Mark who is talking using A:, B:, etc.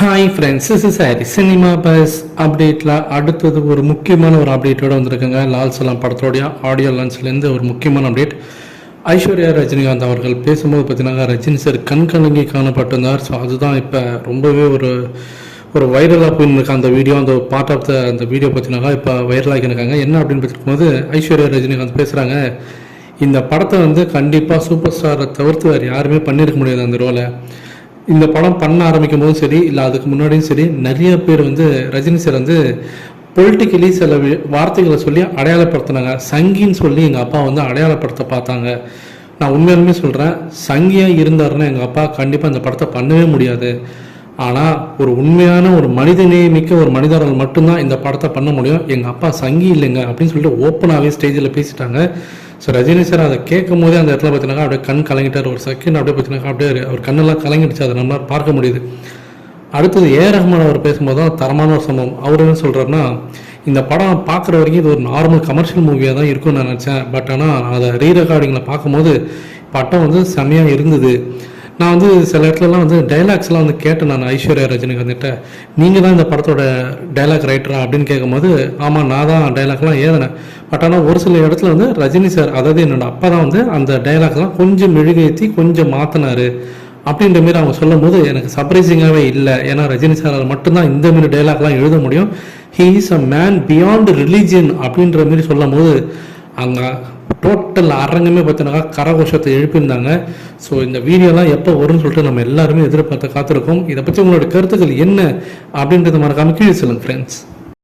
A: Hi friends is sorry cinema buzz அப்டேட்டில் அடுத்தது ஒரு முக்கியமான ஒரு அப்டேட்டோடு வந்திருக்குங்க. லால் சலாம் படத்தோடைய ஆடியோ லான்ச்லேருந்து ஒரு முக்கியமான அப்டேட் ஐஸ்வர்யா ரஜினிகாந்த் அவர்கள் பேசும்போது பார்த்தீங்கன்னா ரஜினி சார் கண் கலங்கி காணப்பட்டிருந்தார். ஸோ அதுதான் இப்போ ரொம்பவே ஒரு ஒரு வைரலாக போயின்னு அந்த வீடியோ அந்த பார்ட் ஆஃப் த அந்த வீடியோ பார்த்தீங்கன்னா இப்போ வைரலாகி இருக்காங்க என்ன அப்படின்னு பார்த்துருக்கும்போது ஐஸ்வர்யா ரஜினிகாந்த் பேசுகிறாங்க இந்த படத்தை வந்து கண்டிப்பாக சூப்பர் ஸ்டாரை தவிர்த்து வேறு யாருமே பண்ணியிருக்க முடியாது அந்த ரோலை இந்த படம் பண்ண ஆரம்பிக்கும் போதும் சரி இல்லை அதுக்கு முன்னாடியும் சரி நிறைய பேர் வந்து ரஜினி சார் வந்து பொலிட்டிக்கலி சில வார்த்தைகளை சொல்லி அடையாளப்படுத்தினாங்க. சங்கின்னு சொல்லி எங்கள் அப்பா வந்து அடையாளப்படுத்த பார்த்தாங்க. நான் உண்மையாலுமே சொல்கிறேன் சங்கியாக இருந்தாருன்னா எங்கள் அப்பா கண்டிப்பாக இந்த படத்தை பண்ணவே முடியாது. ஆனால் ஒரு உண்மையான ஒரு மனிதநேயமிக்க ஒரு மனிதரால் மட்டும்தான் இந்த படத்தை பண்ண முடியும். எங்கள் அப்பா சங்கி இல்லைங்க அப்படின்னு சொல்லிட்டு ஓப்பனாகவே ஸ்டேஜில் பேசிட்டாங்க. ஸோ ரஜினி சார் அதை கேட்கும் போதே அந்த இடத்துல பார்த்தீங்கன்னா அப்படியே கண் கலங்கிட்டார். ஒரு செகண்ட் அப்படியே பார்த்தீங்கன்னா அப்படியே அவர் கண்ணெல்லாம் கலங்கிடுச்சு. அதை நம்மளால் பார்க்க முடியுது. அடுத்தது ஏ. ரஹ்மான் அவர் பேசும்போது தான் தரமான ஒரு சம்பவம். அவர் என்ன சொல்கிறாருன்னா இந்த படம் பார்க்குற வரைக்கும் இது ஒரு நார்மல் கமர்ஷியல் மூவியாக தான் இருக்கும்னு நான் நினச்சேன். பட் ஆனால் அதை ரீ ரெக்கார்டிங்கில் பார்க்கும்போது படம் வந்து செம்மையாக இருந்தது. நான் வந்து சில இடத்துலலாம் வந்து டைலாக்ஸ்லாம் வந்து கேட்டேன் நான் ஐஸ்வர்யா ரஜினிகாந்த்கிட்ட. நீங்கள் தான் இந்த படத்தோட டைலாக் ரைட்டரா அப்படின்னு கேட்கும்போது ஆமாம் நான் தான் டைலாக்லாம் எழுதினேன் பட் ஆனால் ஒரு சில இடத்துல வந்து ரஜினி சார் அதாவது என்னோட அப்பா தான் வந்து அந்த டைலாக்லாம் கொஞ்சம் மெழுகேற்றி கொஞ்சம் மாற்றினாரு அப்படின்ற மாரி அவங்க சொல்லும் போது எனக்கு சர்ப்ரைசிங்காகவே இல்லை. ஏன்னா ரஜினி சாரால் மட்டும்தான் இந்த மாரி டைலாக்லாம் எழுத முடியும். He is a man beyond religion அப்படின்ற மாரி சொல்லும்போது அங்கே டோட்டல் அரங்கமே பார்த்தீங்கன்னா கரகோஷத்தை எழுப்பியிருந்தாங்க. ஸோ இந்த வீடியோலாம் எப்போ வரும்னு சொல்லிட்டு நம்ம எல்லாருமே எதிர்பார்த்து காத்திருக்கோம். இதை பற்றி உங்களோட கருத்துக்கள் என்ன அப்படின்றத மறக்காமல் கீழே சொல்லுங்கள் ஃப்ரெண்ட்ஸ்